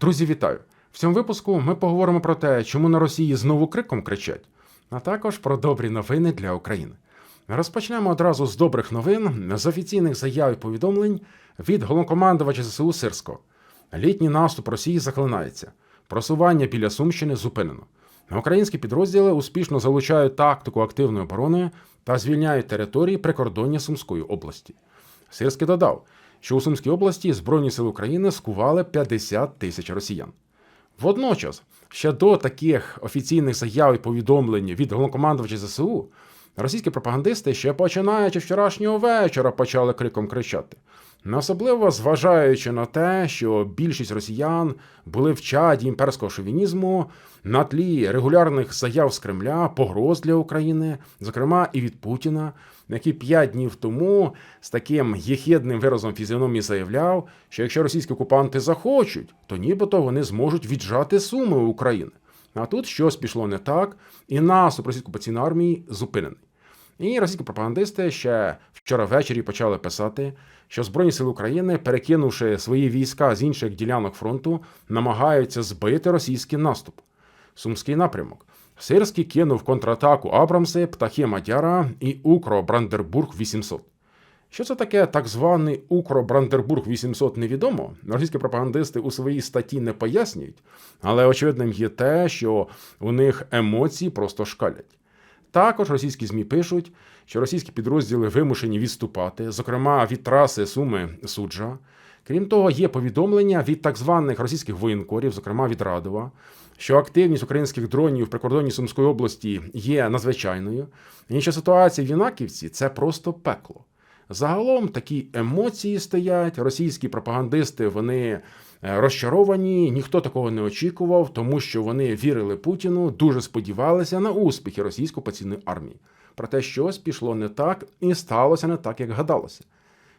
Друзі, вітаю! В цьому випуску ми поговоримо про те, чому на Росії знову криком кричать, а також про добрі новини для України. Розпочнемо одразу з добрих новин, з офіційних заяв і повідомлень від головнокомандувача ЗСУ Сирського. Літній наступ Росії захлинається. Просування біля Сумщини зупинено. Українські підрозділи успішно залучають тактику активної оборони та звільняють території прикордоння Сумської області. Сирський додав, що у Сумській області Збройні сили України скували 50 тисяч росіян. Водночас, ще до таких офіційних заяв і повідомлень від головнокомандувача ЗСУ, російські пропагандисти ще починаючи вчорашнього вечора почали криком кричати. Не особливо зважаючи на те, що більшість росіян були в чаді імперського шовінізму на тлі регулярних заяв з Кремля, погроз для України, зокрема і від Путіна, який п'ять днів тому з таким єхідним виразом фізіономії заявляв, що якщо російські окупанти захочуть, то нібито вони зможуть віджати суми України. А тут щось пішло не так, і наступ російської окупаційної армії зупинений. І російські пропагандисти ще вчора ввечері почали писати, що Збройні сили України, перекинувши свої війська з інших ділянок фронту, намагаються збити російський наступ. Сумський напрямок. Сирський кинув контратаку Абрамси, птахи Мадяра і Укро Брандербург 800. Що це таке так званий Укро Брандербург 800 невідомо. Російські пропагандисти у своїй статті не пояснюють, але очевидним є те, що у них емоції просто шкалять. Також російські ЗМІ пишуть, що російські підрозділи вимушені відступати, зокрема від траси Суми Суджа. Крім того, є повідомлення від так званих російських воєнкорів, зокрема від Радова, що активність українських дронів в прикордонні Сумської області є надзвичайною, і що ситуація в Янаківці це просто пекло. Загалом такі емоції стоять. Російські пропагандисти вони розчаровані, ніхто такого не очікував, тому що вони вірили Путіну, дуже сподівалися на успіхи російської окупаційної армії. Проте щось пішло не так і сталося не так, як гадалося.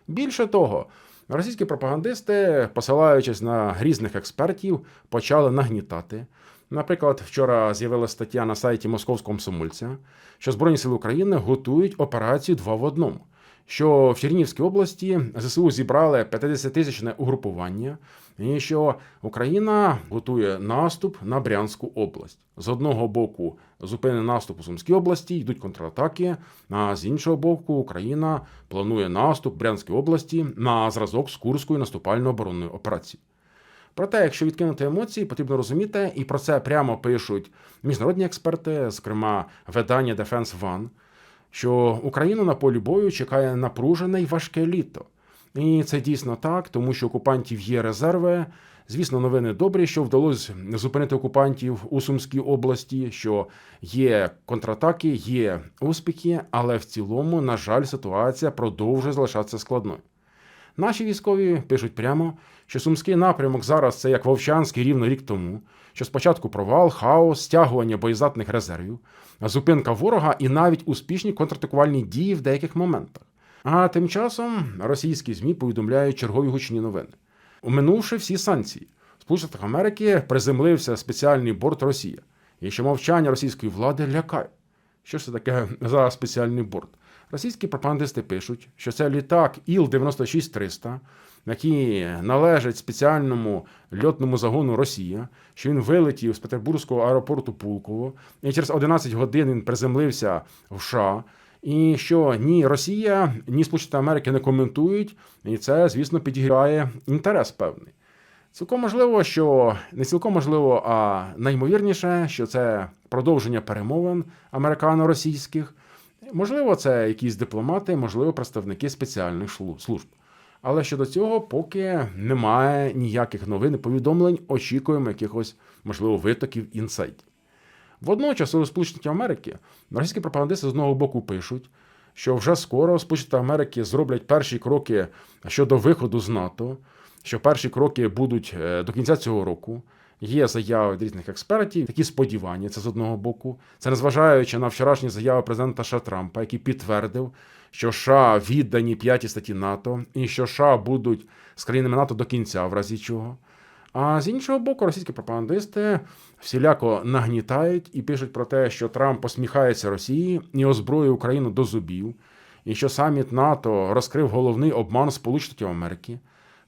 Більше того, російські пропагандисти, посилаючись на різних експертів, почали нагнітати. Наприклад, вчора з'явилася стаття на сайті Московського комсомольця, що Збройні сили України готують операцію два в одному. Що в Чернігівській області ЗСУ зібрали 50-тисячне угрупування, і що Україна готує наступ на Брянську область. З одного боку, зупинений наступ у Сумській області, йдуть контратаки. А з іншого боку, Україна планує наступ в Брянській області на зразок з Курської наступально-оборонної операції. Проте, якщо відкинути емоції, потрібно розуміти, і про це прямо пишуть міжнародні експерти, зокрема видання Defense One, що Україну на полі бою чекає напружене й важке літо. І це дійсно так, тому що окупантів є резерви. Звісно, новини добрі, що вдалося зупинити окупантів у Сумській області, що є контратаки, є успіхи, але в цілому, на жаль, ситуація продовжує залишатися складною. Наші військові пишуть прямо, що сумський напрямок зараз це як Вовчанський рівно рік тому, що спочатку провал, хаос, стягування боєздатних резервів, зупинка ворога і навіть успішні контратакувальні дії в деяких моментах. А тим часом російські ЗМІ повідомляють чергові гучні новини. Уминувши всі санкції, Сполучених Америки приземлився спеціальний борт Росія, і що мовчання російської влади лякає. Що це таке за спеціальний борт? Російські пропагандисти пишуть, що це літак Іл-96-300, який належить спеціальному льотному загону Росія, що він вилетів з Петербурзького аеропорту Пулково, і через 11 годин він приземлився в США. І що ні Росія, ні Сполучені Америки не коментують, і це, звісно, підіграє інтерес певний. Цілком можливо, що не цілком можливо, а наймовірніше, що це продовження перемовин американо-російських. Можливо, це якісь дипломати, можливо, представники спеціальних служб. Але щодо цього, поки немає ніяких новин і повідомлень, очікуємо якихось, можливо, витоків інсайтів. Водночас у Сполучених Америки російські пропагандисти з одного боку пишуть, що вже скоро Сполучені Америки зроблять перші кроки щодо виходу з НАТО, що перші кроки будуть до кінця цього року. Є заяви від різних експертів, такі сподівання це з одного боку. Це незважаючи на вчорашні заяви президента США Трампа, який підтвердив, що США віддані п'ятій статті НАТО, і що США будуть з країнами НАТО до кінця, в разі чого. А з іншого боку, російські пропагандисти всіляко нагнітають і пишуть про те, що Трамп посміхається Росії і озброює Україну до зубів, і що саміт НАТО розкрив головний обман Сполучених Америки.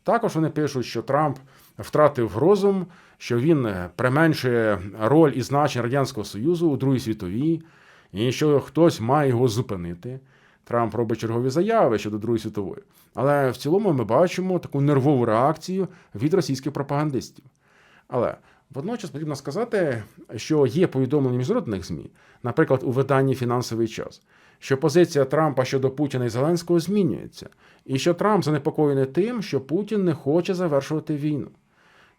Також вони пишуть, що Трамп втратив розум, що він е, применшує роль і значення Радянського Союзу у Другій світовій, і що хтось має його зупинити. Трамп робить чергові заяви щодо Другої світової. Але в цілому ми бачимо таку нервову реакцію від російських пропагандистів. Але водночас потрібно сказати, що є повідомлення міжнародних ЗМІ, наприклад, у виданні Фінансовий час, що позиція Трампа щодо Путіна і Зеленського змінюється, і що Трамп занепокоєний тим, що Путін не хоче завершувати війну.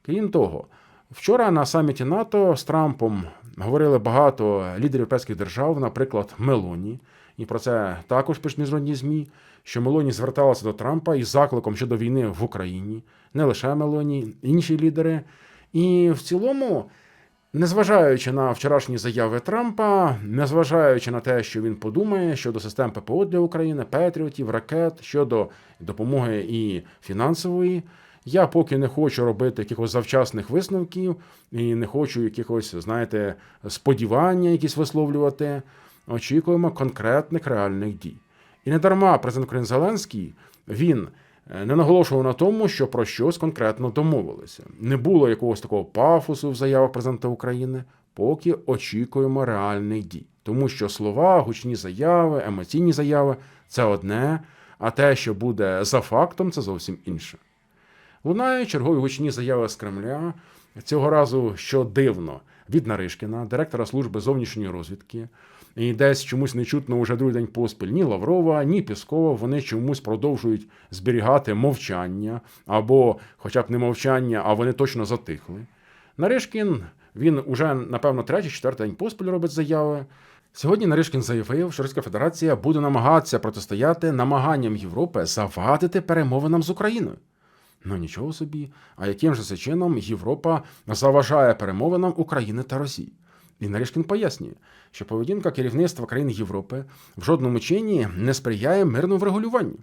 Крім того, вчора на саміті НАТО з Трампом говорили багато лідерів європейських держав, наприклад, Мелоні, і про це також пишуть міжнародні ЗМІ, що Мелоні зверталася до Трампа із закликом щодо війни в Україні, не лише Мелоні, інші лідери. І в цілому, незважаючи на вчорашні заяви Трампа, незважаючи на те, що він подумає щодо систем ППО для України, Петріотів, ракет, щодо допомоги і фінансової. Я поки не хочу робити якихось завчасних висновків і не хочу якихось, знаєте, сподівання якісь висловлювати. Очікуємо конкретних реальних дій. І не дарма президент України Зеленський він не наголошував на тому, що про щось конкретно домовилися. Не було якогось такого пафосу в заявах президента України, поки очікуємо реальних дій. Тому що слова, гучні заяви, емоційні заяви це одне, а те, що буде за фактом, це зовсім інше. Лунають чергові гучні заяви з Кремля. Цього разу, що дивно, від Наришкіна, директора служби зовнішньої розвідки. І десь чомусь не чутно уже другий день поспіль ні Лаврова, ні Піскова. Вони чомусь продовжують зберігати мовчання, або, хоча б не мовчання, а вони точно затихли. Наришкін, він уже, напевно, третій, четвертий день поспіль робить заяви. Сьогодні Наришкін заявив, що Російська Федерація буде намагатися протистояти намаганням Європи завадити перемовинам з Україною. Ну нічого собі. А яким же це чином Європа заважає перемовинам України та Росії? І Нарішкін пояснює, що поведінка керівництва країн Європи в жодному чині не сприяє мирному врегулюванню.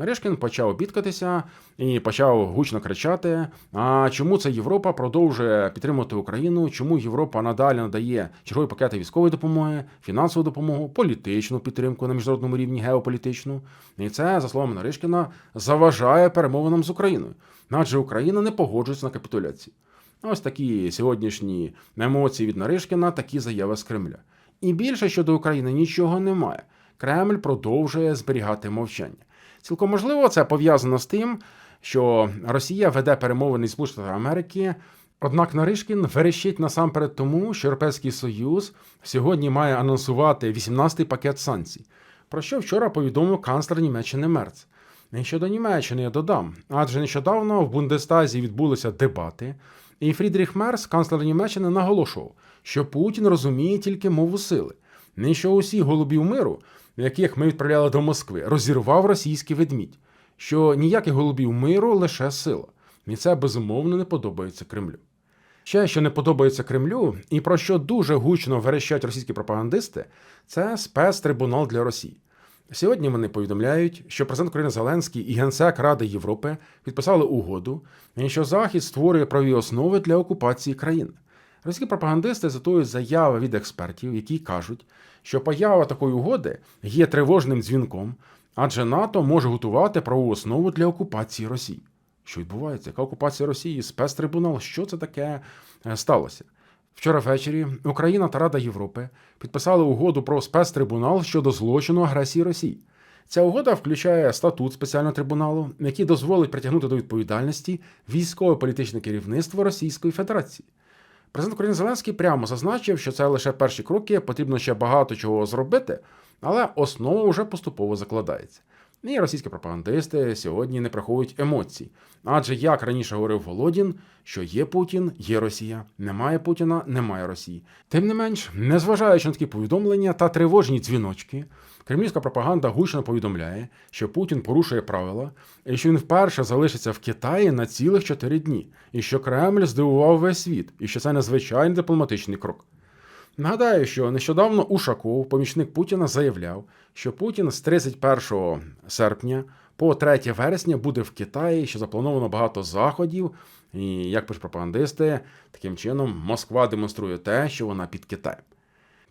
Нарешкін почав бідкатися і почав гучно кричати: А чому це Європа продовжує підтримувати Україну? Чому Європа надалі надає чергові пакети військової допомоги, фінансову допомогу, політичну підтримку на міжнародному рівні, геополітичну? І це, за словами Наришкіна, заважає перемовинам з Україною, адже Україна не погоджується на капітуляцію. Ось такі сьогоднішні емоції від Наришкіна, такі заяви з Кремля. І більше щодо України нічого немає. Кремль продовжує зберігати мовчання. Цілком можливо, це пов'язано з тим, що Росія веде перемовини з Сполучених Америки. Однак Наришкін верещить насамперед тому, що Європейський Союз сьогодні має анонсувати 18-й пакет санкцій, про що вчора повідомив канцлер Німеччини Мерц. Щодо Німеччини я додам, адже нещодавно в Бундестазі відбулися дебати, і Фрідріх Мерц, канцлер Німеччини, наголошував, що Путін розуміє тільки мову сили, не що усі голубів миру яких ми відправляли до Москви, розірвав російський ведмідь, що ніяких голубів миру лише сила. І це безумовно не подобається Кремлю. Ще, що не подобається Кремлю, і про що дуже гучно верещать російські пропагандисти, це спецтрибунал для Росії. Сьогодні вони повідомляють, що президент України Зеленський і генсек Ради Європи підписали угоду, що Захід створює праві основи для окупації країни. Російські пропагандисти цитують заяви від експертів, які кажуть, що поява такої угоди є тривожним дзвінком, адже НАТО може готувати правову основу для окупації Росії. Що відбувається? Яка окупація Росії? Спецтрибунал? Що це таке е, сталося? Вчора ввечері Україна та Рада Європи підписали угоду про спецтрибунал щодо злочину агресії Росії. Ця угода включає статут спеціального трибуналу, який дозволить притягнути до відповідальності військово-політичне керівництво Російської Федерації. Президент України Зеленський прямо зазначив, що це лише перші кроки, потрібно ще багато чого зробити, але основа вже поступово закладається. І російські пропагандисти сьогодні не приховують емоцій. Адже як раніше говорив Володін, що є Путін, є Росія, немає Путіна, немає Росії. Тим не менш, незважаючи на такі повідомлення та тривожні дзвіночки, кремлівська пропаганда гучно повідомляє, що Путін порушує правила, і що він вперше залишиться в Китаї на цілих чотири дні, і що Кремль здивував весь світ, і що це надзвичайний дипломатичний крок. Нагадаю, що нещодавно Ушаков, помічник Путіна, заявляв, що Путін з 31 серпня по 3 вересня буде в Китаї, що заплановано багато заходів. І як пишуть пропагандисти, таким чином Москва демонструє те, що вона під Китаєм.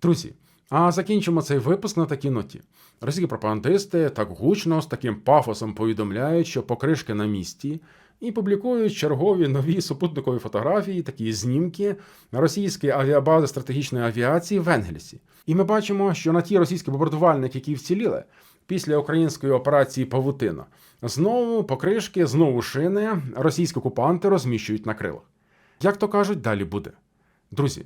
Друзі, а закінчимо цей випуск на такій ноті. Російські пропагандисти так гучно з таким пафосом повідомляють, що покришки на місці, і публікують чергові нові супутникові фотографії, такі знімки російської авіабази стратегічної авіації в Енгельсі. І ми бачимо, що на ті російські бомбардувальники, які вціліли після української операції Павутина, знову покришки, знову шини російські окупанти розміщують на крилах. Як то кажуть, далі буде. Друзі,